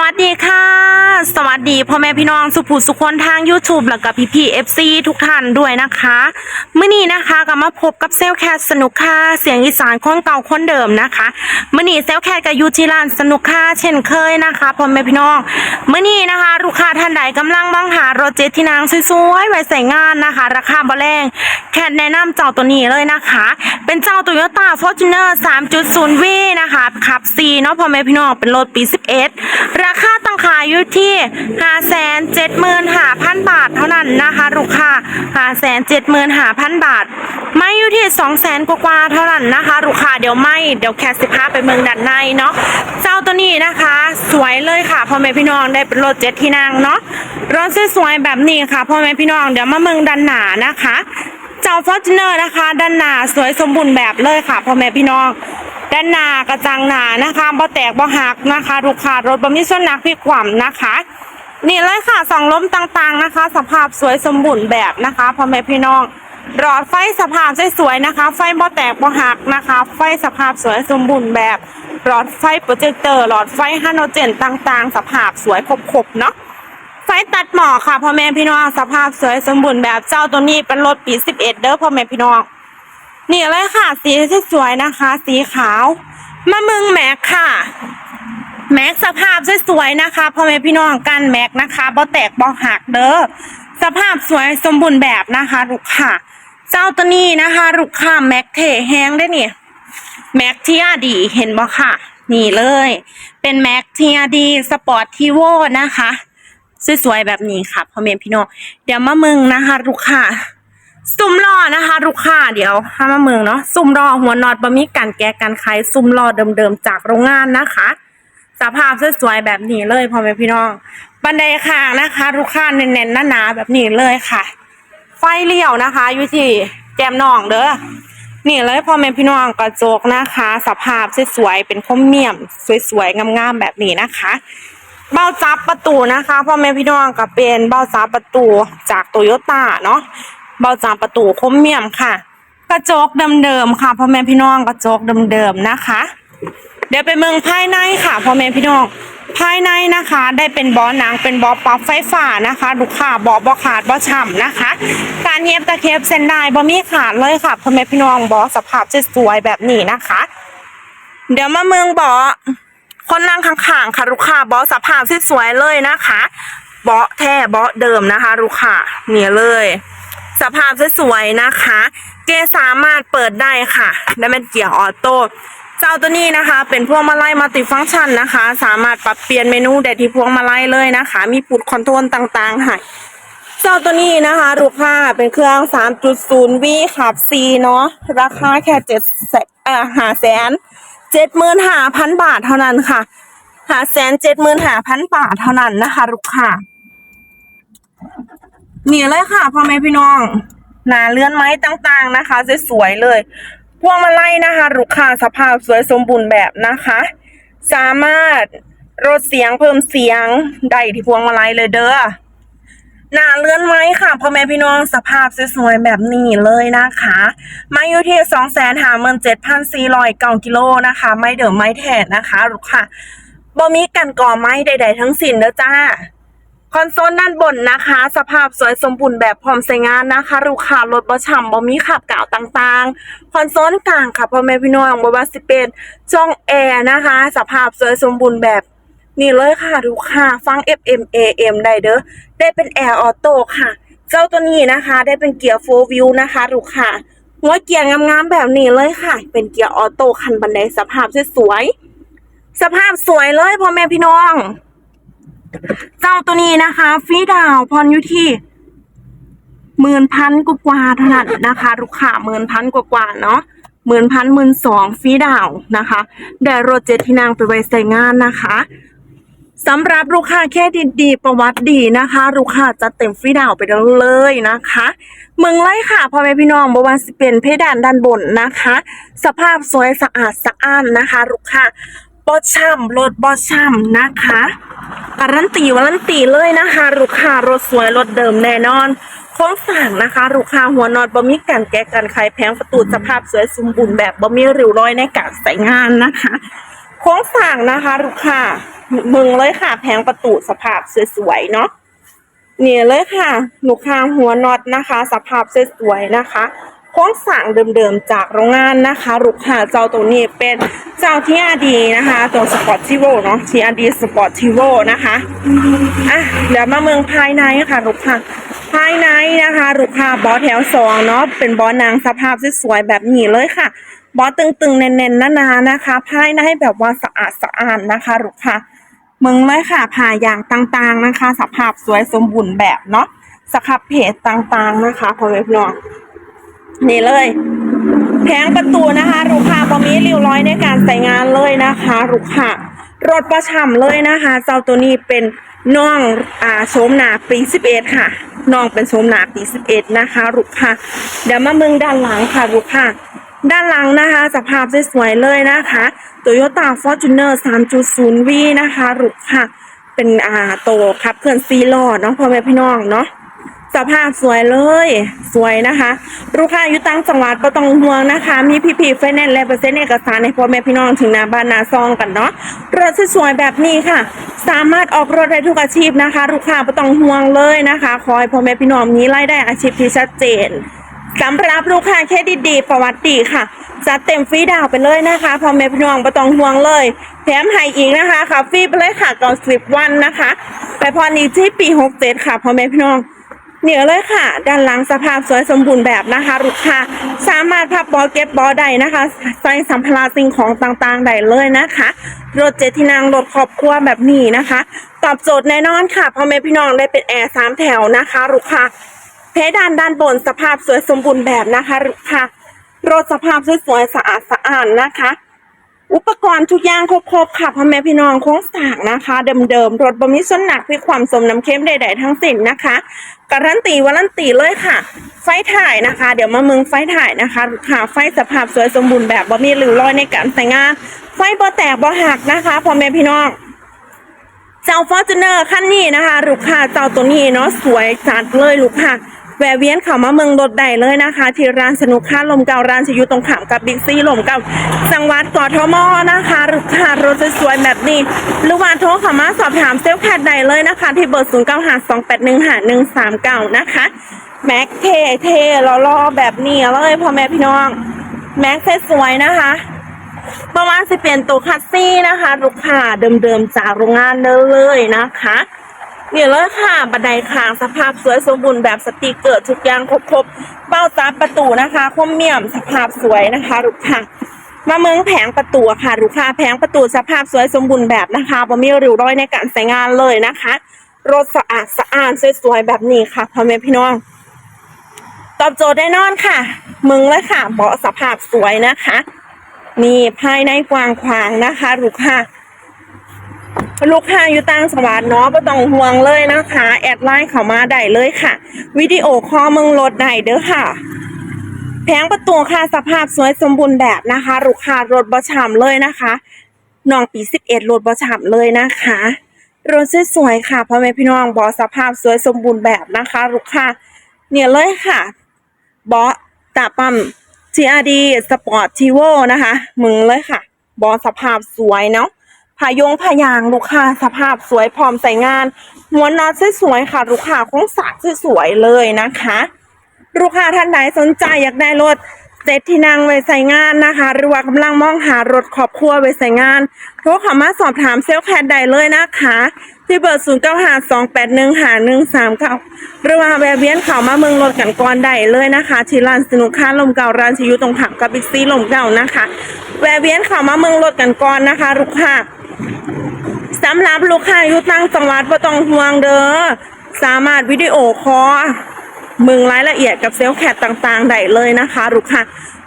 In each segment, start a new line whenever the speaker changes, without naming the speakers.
วัสดีค่ะ สวัสดีพ่อแม่พี่น้องสุภูสุคนทาง YouTube แล้วก็พี่พี่เอฟซีทุกท่านด้วยนะคะเมื่อนี้นะคะก็มาพบกับเซลแคทสนุกค่ะเสียงอีสานคนเก่าคนเดิมนะคะเมื่อนี้เซลแคทกับยูทิลานสนุกค่ะเช่นเคยนะคะพ่อแม่พี่น้องเมื่อนี้นะคะลูกค้าท่านใดกำลังมองหารถเจ็ตที่นางสวยๆไว้ใส่งานนะคะ ราคาบ่แรงแคทแนะนำเจ้าตัวนี้เลยนะคะ เป็นเจ้า Toyota Fortuner 3.0 V นะคะขับ C เนาะพ่อแม่พี่น้องเป็นรถปี11ราคาตั้งขายอยู่ที่ 575,000 บาทเท่านั้นนะคะลูกค้า575,000 บาท ไม่อยู่ที่ 200,000 กว่าๆเท่านั้นนะคะลูกค้าเดี๋ยวไม่เดี๋ยวแคทสิพาไปเมืองด้านในเนาะเจ้าตัวนี้นะคะ สวยเลยค่ะพ่อแม่พี่น้องได้เป็นรถเจ็ตที่นั่งเนาะรถสวยๆแบบนี้ค่ะพ่อแม่พี่น้องเดี๋ยวมาเมืองด้านหนานะคะ เจ้าฟอร์จูเนอร์นะคะด้านหน้าสวยสมบูรณ์แบบเลยค่ะพ่อแม่พี่น้อง ด้านหน้ากระจังหนานะคะบ่แตกบ่หักนะคะลูกค้ารถบ่มีส่วนหนักพลิกคว่ำนะคะ นี่เลยค่ะสองล้มต่างๆนะคะ สภาพสวยสมบูรณ์แบบนะคะพ่อแม่พี่น้องหลอดไฟสภาพสวยๆนะคะ ไฟบ่แตกบ่หักนะคะ ไฟสภาพสวยสมบูรณ์แบบหลอดไฟโปรเจคเตอร์หลอดไฟฮาโลเจนต่างๆ สภาพสวยครบๆเนาะไฟตัดหมอกค่ะพ่อแม่พี่น้องสภาพสวยสมบูรณ์แบบเจ้าตัวนี้เป็นรถปี 11 เด้อพ่อแม่พี่น้อง นี่เลยค่ะ สีที่สวยนะคะ สีขาวมามึงแม็กค่ะ แม็กสภาพสวยๆนะคะพ่อแม่พี่น้องกันแม็กนะคะบ่แตกบ่หักเด้อสภาพสวยสมบูรณ์แบบนะคะลูกค่ะ เจ้าตัวนี้นะคะลูกค้าแม็กเทแห้งได้เนี่ยแม็กทีอาดีเห็นบ่ค่ะ นี่เลย เป็นแม็กทีอาดีสปอร์ตทีโวนะคะสวยๆแบบนี้ค่ะพ่อแม่พี่น้องเดี๋ยวมามึงนะคะลูกค้า ซุ่มล้อนะคะลูกค้าเดี๋ยวห้ามามึงเนาะซุ่มล้อหัวนอตบะมีการแกะกันไขซุ่มล้อเดิมๆจากโรงงานนะคะ สภาพสวยๆแบบนี้เลยพ่อแม่พี่น้อง บันไดข้างนะคะ ลูกค้าแน่นๆหนาๆแบบนี้เลยค่ะ ไฟเลี้ยวนะคะอยู่ที่แจมน่องเด้อนี่เลยพ่อแม่พี่น้องกระจกนะคะ สภาพสวยๆเป็นคมเมี่ยม สวยๆงามๆแบบนี้นะคะ เบ้าจับประตูนะคะพ่อแม่พี่น้องก็เป็นเบ้าจับประตูจากโตโยต้าเนาะ เบาจับประตูคมเมียมค่ะ กระจกเดิมๆค่ะพ่อแม่พี่น้องกระจกเดิมๆนะคะ เดี๋ยวไปเมืองภายในค่ะพ่อแม่พี่น้องภายในนะคะได้เป็นบอหนังเป็นบอปรับไฟฟ้านะคะลูกค้าบอบอขาดบอฉ่ำนะคะ การเย็บตะเข็บเส้นได้บอมีขาดเลยค่ะพ่อแม่พี่น้องบอสภาพสวยแบบนี้นะคะ เดี๋ยวมาเมืองบอคนนั่งข้างๆค่ะลูกค้าบอสภาพสวยเลยนะคะบาะแท้บาะเดิมนะคะลูกค้าเนี่ยเลย สภาพสวยๆนะคะ เกสามารถเปิดได้ค่ะและเป็นเกียร์ออโต้เจ้าตัวนี้นะคะ เป็นพวงมาลัยมัลติฟังก์ชันนะคะ สามารถปรับเปลี่ยนเมนูได้ที่พวงมาลัยเลยนะคะ มีปุ่มคอนโทรลต่างๆค่ะเจ้าตัวนี้นะคะลูกค้าเป็นเครื่อง 3.0 V ขับ C เนาะราคาแค่เจ็ดแสนเอ่อหาแสนเจ็ดหมื่นห้าพันบาทเท่านั้นค่ะหาแสนเจ็ดหมื่นห้าพันบาทเท่านั้นนะคะลูกค้า นี่เลยค่ะพ่อแม่พี่น้องหนาเลื่อนไม้ต่างๆนะคะสวยๆเลยพวงมาลัยนะคะลูกค้าสภาพสวยสมบูรณ์แบบนะคะ สามารถลดเสียงเพิ่มเสียงได้ที่พวงมาลัยเลยเด้อหนาเลื่อนไม้ค่ะพ่อแม่พี่น้องสภาพสวยๆแบบนี้เลยนะคะ ไม้อยู่ที่สองแสนหาเมืนเจ็ดพันสี่ร้อยเก้ากิโลนะคะ ไม้เดิมไม้แทนนะคะลูกค่ะบ่มีกันก่อไม้ใดๆทั้งสิ้นเด้อจ้า คอนโซลด้านบนนะคะ สภาพสวยสมบูรณ์แบบพร้อมใช้งานนะคะลูกค้ารถบ่ฉ่ำบ่มีขับกล่าวต่างๆ คอนโซลกลางค่ะพ่อแม่พี่น้องบ่ว่าสิเป็นช่องแอร์นะคะ สภาพสวยสมบูรณ์แบบนี่เลยค่ะลูกค้าฟัง FM AM ได้เด้อได้เป็นแอร์ออโต้ค่ะ เจ้าตัวนี้นะคะ ได้เป็นเกียร์4 View นะคะลูกค้าหัวเกียร์งามๆแบบนี้เลยค่ะ เป็นเกียร์ออโต้คันบันไดสภาพสวยๆสภาพสวยเลยพ่อแม่พี่น้อง เจ้าตัวนี้นะคะฟรีดาวพรอยู่ที่หมื่นพันกว่าเท่านั้นนะคะ ลูกค้าหมื่นพันกว่าเนาะหมื่นพันหมื่นสองฟรีดาวนะคะได้รถเจ็ดที่นั่งไปไว้ใส่งานนะคะสำหรับลูกค้าแค่ดีๆ ประวัติดีนะคะ ลูกค้าจะเต็มฟรีดาวไปเลยนะคะเมืองไล่ค่ะพ่อแม่พี่น้องบว่าสิเป็นเพดานด้านบนนะคะ สภาพสวยสะอาดสะอ้านนะคะ ลูกค้าบอช่ำรถบอช่ำนะคะ การันตีวารันตีเลยนะคะลูกค้ารถสวยรถเดิมแน่นอนโค้งสั่งนะคะลูกค้าหัวนอนบ่มีการแก้กันใครแพงประตูสภาพสวยสมบูรณ์แบบบ่มีริ้วรอยในการใส่งานนะคะโค้งสั่งนะคะลูกค้ามึงเลยค่ะแผงประตูสภาพสวยๆเนาะเนี่ยเลยค่ะลูกค้าหัวน็อตนะคะ สภาพสวยๆนะคะ โครงสั่งเดิมๆจากโรงงานนะคะลูกค้าเจ้าตัวนี้เป็นเจ้าที่อาดีนะคะตัวสปอร์ตทิโวเนาะที่อาดีสปอร์ตทิโวนะคะอะเดี๋ยวมาเมืองภายในค่ะลูกค้าภายในนะคะลูกค้าบอสแถวสองเนาะเป็นบอสนางสภาพสวยๆแบบนี้เลยค่ะ บอสตึงๆ เน้นๆนาๆนะคะ ภายในแบบว่าสะอาดสะอาดนะคะลูกค้ามึงเลยค่ะผ่าอย่างต่างๆนะคะ สภาพสวยสมบูรณ์แบบเนาะสครับเพจต่างๆนะคะพอแม่พี่น้อง นี่เลยแผงประตูนะคะลูกค้าบอมีริ้วร้อยในการใส่งานเลยนะคะลูกค้ารถประช่ำเลยนะคะ เจ้าตัวนี้เป็นน้องอ่าโฉมหนาปี11ค่ะน้องเป็นโฉมหนาปี11นะคะลูกค้าเดี๋ยวมาเมืองด้านหลังค่ะลูกค้าด้านหลังนะคะ สภาพสวยๆเลยนะคะ Toyota Fortuner 3.0V นะคะรุกค่ะเป็นอ่าโตขับเคลื่อนซีล้อเนาะพ่อแม่พี่น้องเนาะ สภาพสวยเลย สวยนะคะ ลูกค้าอยู่ตั้งจังหวัดก็ต้องห่วงนะคะ มีพี่ๆไฟแนนซ์และเปอร์เซ็นต์เอกสารให้พ่อแม่พี่น้องถึงหน้าบ้านนาซองกันเนาะรถสวยแบบนี้ค่ะ สามารถออกรถได้ทุกอาชีพนะคะ ลูกค้าไม่ต้องห่วงเลยนะคะ คอยพ่อแม่พี่น้องมีรายได้อาชีพที่ชัดเจนสำหรับลูกค้าเครดิตดีประวัติดีค่ะจัดเต็มฟรีดาวไปเลยนะคะพ่อแม่พี่น้องไม่ต้องห่วงเลย แถมให้อีกนะคะค่ะฟรีไปเลยค่ะก่อนสิบวันนะคะ ไปพรอีกที่ปีหกเจ็ดค่ะพ่อแม่พี่น้อง เหนือเลยค่ะ ด้านหลังสภาพสวยสมบูรณ์แบบนะคะลูกค้าสามารถพับบอเก็บบอได้นะคะใส่สัมภาระสิ่งของต่างๆได้เลยนะคะ รถเจ็ดที่นั่งรถครอบครัวแบบนี้นะคะ ตอบโจทย์แน่นอนค่ะพ่อแม่พี่น้องได้เป็นแอร์สามแถวนะคะลูกค้าเพดานด้านบนสภาพสวยสมบูรณ์แบบนะคะลูกค่ะรถสภาพสวยๆสะอาดสะอาดนะคะ อุปกรณ์ทุกอย่างครบๆค่ะพ่อแม่พี่น้องโค้งสางนะคะ เดิมๆรถบะมีส้นหนักมีความสมน้ำเข้มใดๆทั้งสิ้นนะคะ การันตีวารันตีเลยค่ะ ไฟถ่ายนะคะ เดี๋ยวมาเมืองไฟถ่ายนะคะค่ะไฟสภาพสวยสมบูรณ์แบบบะมีหรือรอยในการใส่งาน ไฟบ่แตกบ่หักนะคะพ่อแม่พี่น้องเจ้าฟอร์จูเนอร์คันนี้นะคะลูกค้าเจ้าตัวนี้เนาะสวยจัดเลยลูกค้า แวะเวียนเข้ามาเมืองรถได้เลยนะคะ ที่ร้านสนุกค่าลมเก่าร้านจะอยู่ตรงขามกับบิ๊กซีลมเก่าจังหวัดกทมนะคะหลูกค้ารถสวยๆแบบนี้หรือว่าโทรเข้ามาสอบถามเซลล์แคดได้เลยนะคะ ที่เบอร์0 9 5 2 8 1 5 1 3 9นะคะแม็กเทเทราล่อๆแบบนี้เลยพ่อแม่พี่น้อง แม็กสวยนะคะประมาณสิเป็นตัวคัสซี่นะคะ ลูกค้าเดิมๆจากโรงงานเลยนะคะ นี่เลยค่ะบันไดข้างสภาพสวยสมบูรณ์แบบสติเกอร์ทุกอย่างครบๆเป้าตาประตูนะคะคมเมี่ยมสภาพสวยนะคะลูกค้ามาเมืองแผงประตูค่ะลูกค้าแผงประตูสภาพสวยสมบูรณ์แบบนะคะบ่มีริ้วรอยในการใช้งานเลยนะคะ รถสะอาดสะอาดสวยๆแบบนี้ค่ะพ่อแม่พี่น้อง ตอบโจทย์แน่นอนค่ะ มึงเลยค่ะเบาะสภาพสวยนะคะนี่ภายในกว้างขวางนะคะลูกค้า ลูกค้าอยู่ต่างจังหวัดเนาะไม่ต้องห่วงเลยนะคะ แอดไลน์เข้ามาได้เลยค่ะ วิดีโอคอลมึงรถได้เด้อค่ะ แผงประตูค่ะสภาพสวยสมบูรณ์แบบนะคะ ลูกค้ารถบอฉ่ำเลยนะคะน้องปีสิบเอ็ดรถบอฉ่ำเลยนะคะรถสวยๆค่ะพ่อแม่พี่น้องบอสภาพสวยสมบูรณ์แบบนะคะลูกค้าเนี่ยเลยค่ะบอสตาปั๊ม TRD Sport t i v o นะคะมึงเลยค่ะ บอสภาพสวยเนาะ พายงพายางลูกค้าสภาพสวยพร้อมใส่งานหัวน็อตสวยๆค่ะ ลูกค้าคงสักสวยๆเลยนะคะ ลูกค้าท่านใดสนใจอยากได้รถเจ็ดที่นั่งไว้ใส่งานนะคะ หรือว่ากำลังมองหารถครอบครัวไว้ใส่งานโทรเข้ามาสอบถามเซลล์แคดได้เลยนะคะ ที่เบอร์ 0 9 5 2 8 1 5 1 3 9 หรือว่าแวะเวียนเข้ามาเมืองรถกันก่อนได้เลยนะคะที่ร้านสนุกค่าลมเก่าร้านชิยุตรงถามกับบิ๊กซีลมเก่านะคะ แวะเวียนเข้ามาเมืองรถกันก่อนนะคะลูกค้า สำหรับลูกค้าอยู่ตั้งจังหวัดบ่ต้องห่วงเด้อสามารถวิดีโอคอลมึงรายละเอียดกับเซลล์แคทต่างๆได้เลยนะคะลูกค้า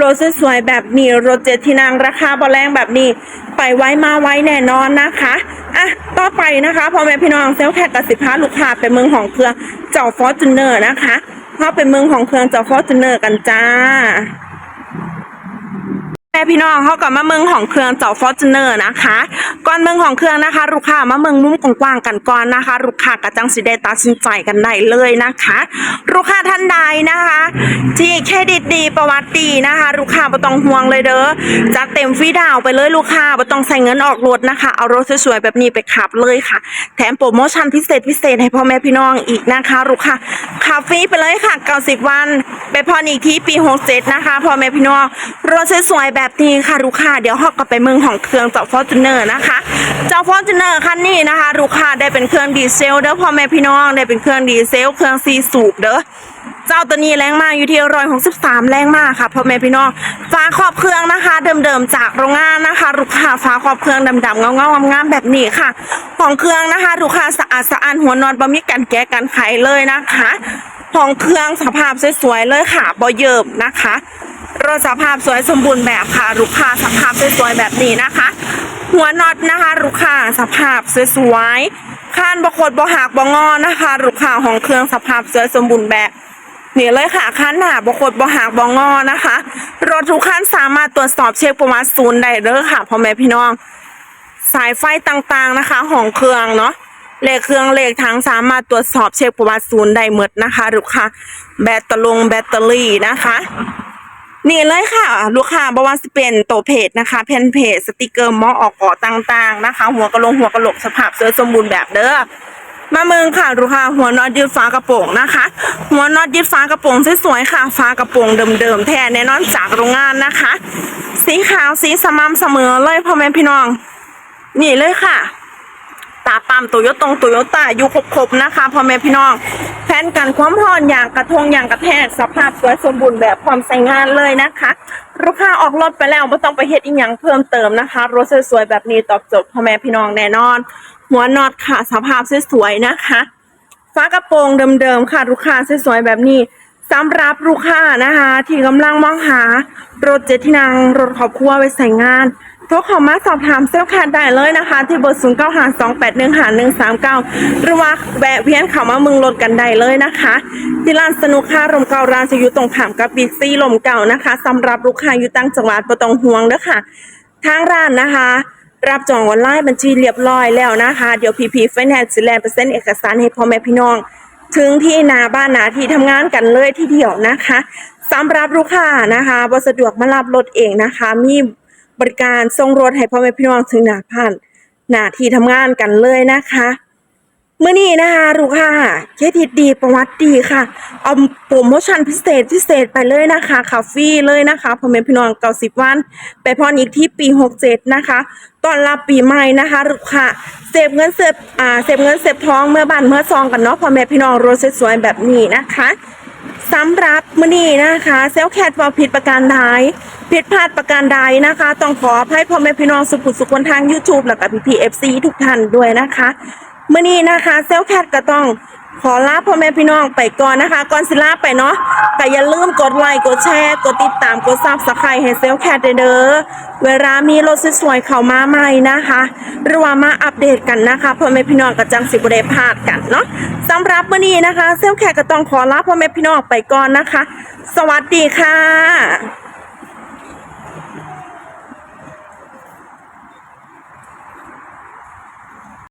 รถสวยๆแบบนี้รถเจ็ดที่นั่งราคาบอแรงแบบนี้ ไปไว้มาไว้แน่นอนนะคะอะต่อไปนะคะพ่อแม่พี่น้องเซลล์แคทกับสิบห้าลูกค้าเป็นเมืองของเครือเจ้าฟอร์จูเนอร์นะคะเข้าเป็นเมืองของเครือเจ้าฟอร์จูเนอร์กันจ้าแม่พี่น้องเขากับมาเมืองของเครื่องเจ้าฟอร์จูเนอร์นะคะ ก่อนเมืองของเครื่องนะคะ ลูกค้ามาเมืองมุ้มกว้างๆกันก่อนนะคะ ลูกค้ากระจังสิได้ตัดสินใจกันได้เลยนะคะ ลูกค้าท่านใดนะคะ ที่เครดิตดีประวัติดีนะคะ ลูกค้าบ่ต้องห่วงเลยเด้อจัดเต็มฟรีดาวไปเลยลูกค้าบ่ต้องใส่เงินออกรถนะคะ เอารถสวยๆแบบนี้ไปขับเลยค่ะ แถมโปรโมชั่นพิเศษพิเศษให้พ่อแม่พี่น้องอีกนะคะ ลูกค้าขับฟรีไปเลยค่ะ90วัน ไปพรอีกที่ปี 67 นะคะพ่อแม่พี่น้อง รถสวยๆแบบนี้ค่ะลูกค้าเดี๋ยวฮอกกลับไปเมืองของเครื่องเจ้าฟอร์จูเนอร์นะคะ เจ้าฟอร์จูเนอร์คันนี้นะคะลูกค้าได้เป็นเครื่องดีเซลเด้อพ่อแม่พี่น้องได้เป็นเครื่องดีเซล เครื่องซีสูบเด้อเจ้าตัวนี้แรงมากอยู่ที่ร้อยหกสิบสามแรงมากค่ะพ่อแม่พี่น้องฝาครอบเครื่องนะคะ เดิมๆจากโรงงานนะคะลูกค้าฝาครอบเครื่องดำๆเงาๆงามๆแบบนี้ค่ะ ของเครื่องนะคะลูกค้าสะอาดสะอาดหัวนอนบะมีกันแก้กันไขเลยนะคะของเครื่องสภาพสวยๆเลยค่ะบอเยิบนะคะ รถสภาพสวยสมบูรณ์แบบค่ะลูกค้าสภาพสวยๆแบบนี้นะคะ หัวน็อตนะคะลูกค้าสภาพสวยๆคานบกขดบหักบงอนะคะลูกค้าของเครื่องสภาพสวยสมบูรณ์แบบนี่เลยค่ะคันหนาบกดบหักบงอนะคะ รถทุกคันสามารถตรวจสอบเช็คประวัติศูนย์ได้เด้อค่ะพ่อแม่พี่น้อง สายไฟต่างๆนะคะของเครื่องเนาะเลขเครื่องเลขทั้งสามารถตรวจสอบเช็คประวัติศูนย์ได้หมดนะคะลูกค้าแบตเตอรี่แบตเตอรี่นะคะ นี่เลยค่ะ ลูกค้าบว่าสิเป็นตัวเพจนะคะ เพนเพจสติกเกอร์มอออกก่อต่างๆนะคะ หัวกระโหลงหัวกระโหลกสภาพสวยสมบูรณ์แบบเด้อมาเมืองค่ะดูกค่ะหัวน็อตยืดฟ้ากระโปรงนะคะ หัวน็อตยืดฟ้ากระโปรงสวยๆค่ะฟ้ากระโปรงเดิมๆแท้แน่นอนจากโรงงานนะคะ สีขาวสีสม่ำเสมอเลยพ่อแม่พี่น้อง นี่เลยค่ะ ตาปั๊มโตโยตงโตโยต้าอยู่ครบๆนะคะพ่อแม่พี่น้องแผนกันความพรออย่างกระทงอย่างกระแทกสภาพสวยสมบูรณ์แบบพร้อมใช้งานเลยนะคะลูกค้าออกรถไปแล้วไม่ต้องไปเฮ็ดอีกอย่างเพิ่มเติมนะคะรถสวยๆแบบนี้ตอบโจทย์พ่อแม่พี่น้องแน่นอน หัวน็อตค่ะสภาพสวยๆนะคะฟ้ากระโปรงเดิมๆค่ะลูกค้าสวยๆแบบนี้สำหรับลูกค้านะคะ ที่กำลังมองหารถเจ็ดที่นั่งรถครอบครัวไว้ใส่งาน โทรเข้ามาสอบถามเซลล์แคดได้เลยนะคะ ที่เบอร์0 9 5 2 8 1 5 1 3 9หนึ่งห้าหนึ่งสามเก้ารือว่าแวะเวียนเข้ามาเมึงรถกันได้เลยนะคะ ที่ร้านสนุกค่ารมเก่าร้านจะอยู่ตรงข้ามกับบิ๊กซีลมเก่านะคะสำหรับลูกค้าอยู่ตั้งจังหวัดประตองห่วงเด้อค่ะทางร้านนะคะรับจองออนไลน์บัญชีเรียบร้อยแล้วนะคะ เดี๋ยวพีพีไฟแนนซ์สิแลนเปอร์เซ็นต์เอกสารให้พ่อแม่พี่น้อง ถึงที่นาบ้านนาที่ทำงานกันเลยทีเดียวนะคะสำหรับลูกค้านะคะบสะดวกมารับรถเองนะคะ มี บริการส่งรถให้พ่อแม่พี่น้องถึงหน้าบ้านหน้าที่ทำงานกันเลยนะคะเมื่อนี้นะคะลูกค้าเครดิตดีประวัติดีค่ะ เอาโปรโมชั่นพิเศษพิเศษไปเลยนะคะคาฟรีเลยนะคะพ่อแม่พี่น้องเก้าสิบวัน ไปพรออีกที่ปีหกเจ็ดนะคะตอนรับปีใหม่นะคะลูกค้าเสพเงินเสพอ่าเสพเงินเสพท้องเมื่อบ้านเมื่อซองกันเนาะพ่อแม่พี่น้องรถสวยๆแบบนี้นะคะ สำหรับมื้อนี้นะคะเซลแคทว่าผิดประการใดผิดพลาดประการใดนะคะ ต้องขออภัยพ่อแม่พี่น้องสุขุสุขคนทาง YouTube แล้วก็พี่พีเอฟซีทุกท่านด้วยนะคะมื้อนี้นะคะเซลแคทก็ต้อง ขอลาพ่อแม่พี่น้องไปก่อนนะคะก่อนสิลาไปเนาะแต่อย่าลืมกดไลค์กดแชร์ กดติดตามกดซับสไครต์ให้เซลแคทเด้อเวลามีรถสวยๆเข้ามาใหม่นะคะหรือว่ามาอัปเดตกันนะคะพ่อแม่พี่น้องก็จังสิบ่ได้พลาดกันเนาะสำหรับมื้อนี้นะคะ เซลแคทก็ต้องขอลาพ่อแม่พี่น้องไปก่อนนะคะ สวัสดีค่ะ